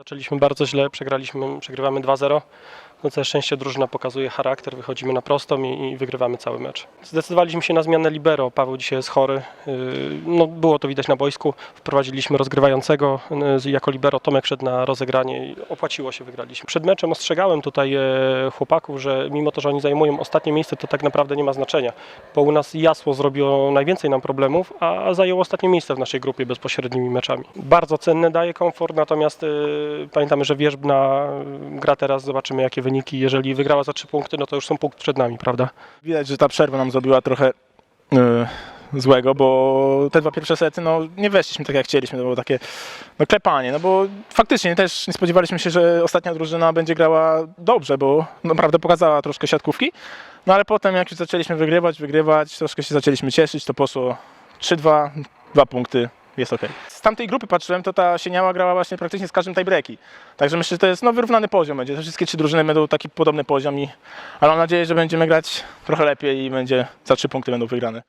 Zaczęliśmy bardzo źle, przegraliśmy, przegrywamy 2-0. No całe szczęście drużyna pokazuje charakter, wychodzimy na prostą i, i wygrywamy cały mecz. Zdecydowaliśmy się na zmianę libero, Paweł dzisiaj jest chory. Yy, No, było to widać na boisku. Wprowadziliśmy rozgrywającego yy, jako libero, Tomek szedł na rozegranie i opłaciło się, wygraliśmy. Przed meczem ostrzegałem tutaj e, chłopaków, że mimo to, że oni zajmują ostatnie miejsce, to tak naprawdę nie ma znaczenia, bo u nas Jasło zrobiło najwięcej nam problemów, a zajęło ostatnie miejsce w naszej grupie bezpośrednimi meczami. Bardzo cenne, daje komfort, natomiast yy, pamiętamy, że Wierzbna yy, gra teraz, zobaczymy jakie wyniki. Jeżeli wygrała za trzy punkty, no to już są punkt przed nami, prawda? Widać, że ta przerwa nam zrobiła trochę e, złego, bo te dwa pierwsze sety, no nie weszliśmy tak jak chcieliśmy, to było takie no, klepanie, no bo faktycznie też nie spodziewaliśmy się, że ostatnia drużyna będzie grała dobrze, bo naprawdę pokazała troszkę siatkówki, no ale potem jak już zaczęliśmy wygrywać, wygrywać, troszkę się zaczęliśmy cieszyć, to poszło 3-2, dwa punkty, jest. Z tamtej grupy patrzyłem, to ta Sieniała grała właśnie praktycznie z każdym tiebreaki. Także myślę, że to jest no, wyrównany poziom będzie. Te wszystkie trzy drużyny będą taki podobny poziom, i, ale mam nadzieję, że będziemy grać trochę lepiej i będzie za trzy punkty będą wygrane.